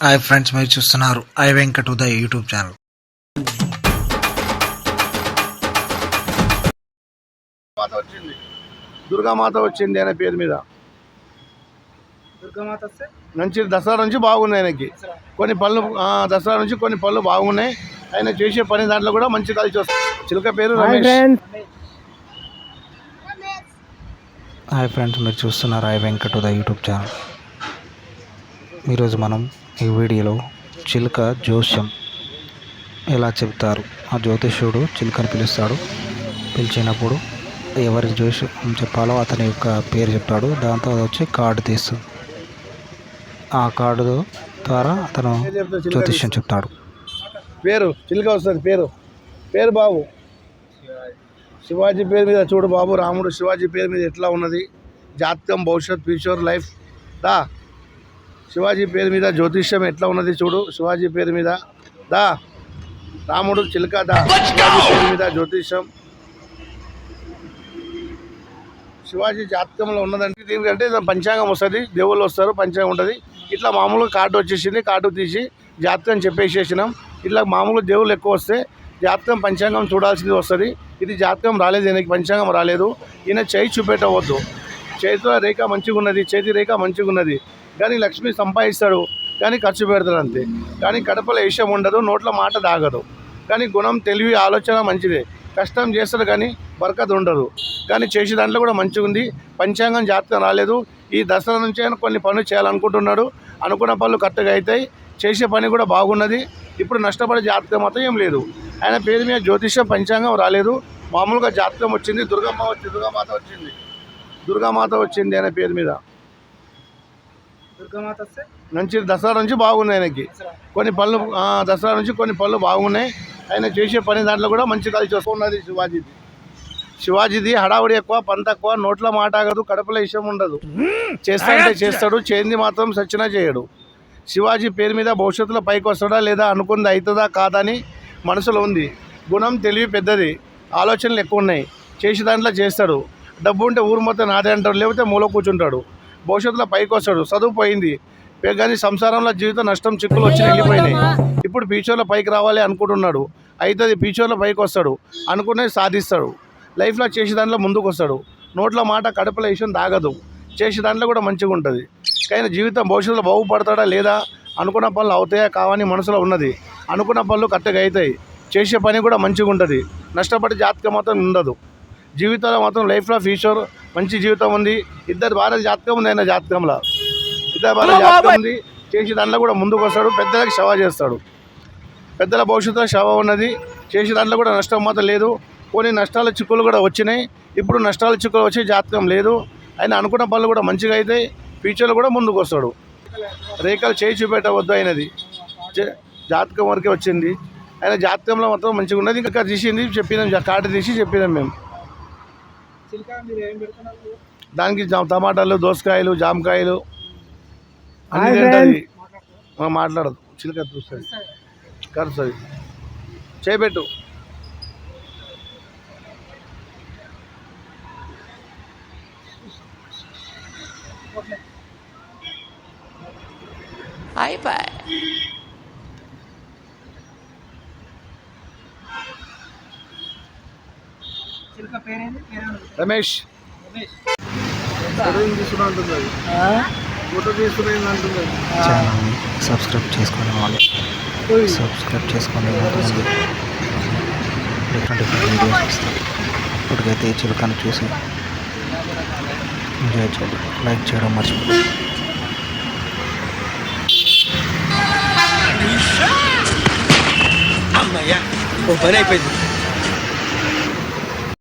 Hi friends మీరు చూస్తున్నారు I Venkat Uday YouTube channel. మాత వచ్చింది. దుర్గామాత వచ్చింది అనే పేరు మీద. మంచి దసరా నుంచి బాగున్నాయి ఆయనకి. కొన్ని పనులు ఆ, దసరా నుంచి కొన్ని పనులు బాగున్నాయి. ఆయన చేసే పని దాంట్లో కూడా మంచి కలిసి వస్తుంది. చిలుక పేరు రమేష్. హాయ్ ఫ్రెండ్స్ మీరు చూస్తున్నారు I Venkat Uday YouTube channel. ఈరోజు మనం ఈ వీడియోలో చిలుక జోస్యం ఎలా చెప్తారు ఆ జ్యోతిష్యుడు చిలుకని పిలుస్తాడు. పిలిచినప్పుడు ఎవరి జ్యోతిష్యం చెప్పాలో అతని యొక్క పేరు చెప్తాడు. దాంతో అది వచ్చి కార్డు తీస్తుంది ఆ కార్డు ద్వారా అతను జ్యోతిష్యం చెప్తాడు. పేరు చిలుక వస్తుంది పేరు. పేరు బాబు. శివాజీ పేరు మీద చూడు బాబు రాముడు శివాజీ పేరు మీద ఎట్లా ఉన్నది? జాతకం భవిష్యత్ ఫ్యూచర్ లైఫ్. దా. శివాజీ పేరు మీద జ్యోతిష్యం ఎట్లా ఉన్నది చూడు. శివాజీ పేరు మీద దా. రాముడు చిలుక దా. శివాజీ పేరు మీద జ్యోతిష్యం. శివాజీ జాతకంలో ఉన్నదంటే దీనికంటే పంచాంగం వస్తుంది. దేవుళ్ళు వస్తారు పంచాంగం ఉంటుంది. ఇట్లా మామూలుగా కార్డు వచ్చేసింది కార్డు తీసి జాతకం చెప్పేసేసినాం. ఇట్లా మామూలు దేవుళ్ళు ఎక్కువ వస్తే జాతకం పంచాంగం చూడాల్సింది వస్తుంది. ఇది జాతకం రాలేదు ఈయనకి పంచాంగం రాలేదు. ఈయన చేయి చూపెట్టవద్దు. చేతిలో రేఖ మంచిగా ఉన్నది చేతి రేఖ మంచిగా ఉన్నది. కానీ లక్ష్మి సంపాదిస్తాడు కానీ ఖర్చు పెడతాడు అంతే. కానీ కడపలో విషయం ఉండదు నోట్ల మాట దాగదు కానీ గుణం తెలివి ఆలోచన మంచిదే. కష్టం చేస్తాడు కానీ బరకత ఉండదు. కానీ చేసే దాంట్లో కూడా మంచిగా ఉంది. పంచాంగం జాతకం రాలేదు. ఈ దసరా నుంచి కొన్ని పనులు చేయాలనుకుంటున్నాడు. అనుకున్న పనులు కరెక్ట్గా అవుతాయి. చేసే పని కూడా బాగున్నది. ఇప్పుడు నష్టపడే జాతకం మాత్రం ఏం లేదు. ఆయన పేరు మీద జ్యోతిషం పంచాంగం రాలేదు. మామూలుగా జాతకం వచ్చింది దుర్గమ్మ వచ్చింది దుర్గామాత వచ్చింది. దుర్గామాత వచ్చింది ఆయన పేరు మీద. మంచి దసరా నుంచి బాగున్నాయి ఆయనకి. కొన్ని పనులు దసరా నుంచి కొన్ని పనులు బాగున్నాయి. ఆయన చేసే పని దాంట్లో కూడా మంచి కలిసి వస్తున్నది శివాజీది. శివాజీది హడావుడి ఎక్కువ పని తక్కువ నోట్ల మాట ఆగదు కడపలో విషయం ఉండదు. చేస్తాడంటే చేస్తాడు చేయింది మాత్రం సచ్చినా చేయడు. శివాజీ పేరు మీద భవిష్యత్తులో పైకి వస్తాడా లేదా అనుకుంది అవుతుందా కాదా అని మనసులో ఉంది. గుణం తెలివి పెద్దది ఆలోచనలు ఎక్కువ ఉన్నాయి. చేసే దాంట్లో చేస్తాడు. డబ్బు ఉంటే ఊరు మొత్తం నాదే అంటాడు లేకపోతే మూల కూర్చుంటాడు. భవిష్యత్తులో పైకి వస్తాడు. చదువు పోయింది. కానీ సంసారంలో జీవితం నష్టం చిక్కులు వచ్చి వెళ్ళిపోయినాయి ఇప్పుడు ఫ్యూచర్లో పైకి రావాలి అనుకుంటున్నాడు. అవుతుంది ఫ్యూచర్లో పైకి వస్తాడు. అనుకున్నది సాధిస్తాడు. లైఫ్లో చేసే దాంట్లో ముందుకు వస్తాడు. నోట్ల మాట కడుపుల విషయం దాగదు చేసే దాంట్లో కూడా మంచిగా ఉంటుంది. కానీ జీవితం భవిష్యత్తులో బాగుపడతాడా లేదా? అనుకున్న పనులు అవుతాయా కావని మనసులో ఉన్నది. అనుకున్న పనులు కరెక్ట్గా అవుతాయి. చేసే పని కూడా మంచిగా ఉంటుంది. నష్టపడే జాతకం మాత్రం ఉండదు. జీవితంలో మాత్రం లైఫ్లో ఫ్యూచర్ మంచి జీవితం ఉంది. ఇద్దరు భార్య జాతకం ఉంది ఆయన జాతకంలో. ఇద్దరు భార్య జాతకం ఉంది. చేసే దాంట్లో కూడా ముందుకు వస్తాడు పెద్దలకు సేవ చేస్తాడు. పెద్దల భవిష్యత్తులో సేవ ఉన్నది. చేసే దాంట్లో కూడా నష్టం మాత్రం లేదు. కొన్ని నష్టాల చిక్కులు కూడా వచ్చినాయి. ఇప్పుడు నష్టాల చిక్కులు వచ్చే జాతకం లేదు. ఆయన అనుకున్న పనులు కూడా మంచిగా అవుతాయి ఫ్యూచర్లో కూడా ముందుకు వస్తాడు. రేఖలు చేయి చూపెట్టవద్దు అయినది చే- జాతకం వరకే వచ్చింది. ఆయన జాతకంలో మాత్రం మంచిగా ఉన్నది. ఇంకా తీసింది చెప్పినాం కార్డు తీసి చెప్పినాం మేము చిలుక మీరు ఏం పెడుతున్నారు దానికి టమాటాలు దోసకాయలు జామకాయలు అన్ని తింటుంది. ఆ, మాట్లాడదు. చిలక చూస్తుంది. కరుస్తుంది. చేపెట్టు. చిలుక ఛానల్ని సబ్స్క్రైబ్ చేసుకునే వాళ్ళు సబ్స్క్రైబ్ చేసుకునే ఉంటుంది డిఫరెంట్ డిఫరెంట్ వీడియోస్ వస్తాయి. ఇప్పటికైతే ఈ చిలుకను చూసి ఎంజాయ్ చేయండి. లైక్ చేయడం మర్చిపోతుంది అమ్మయ్యా ఓ పని అయిపోయింది.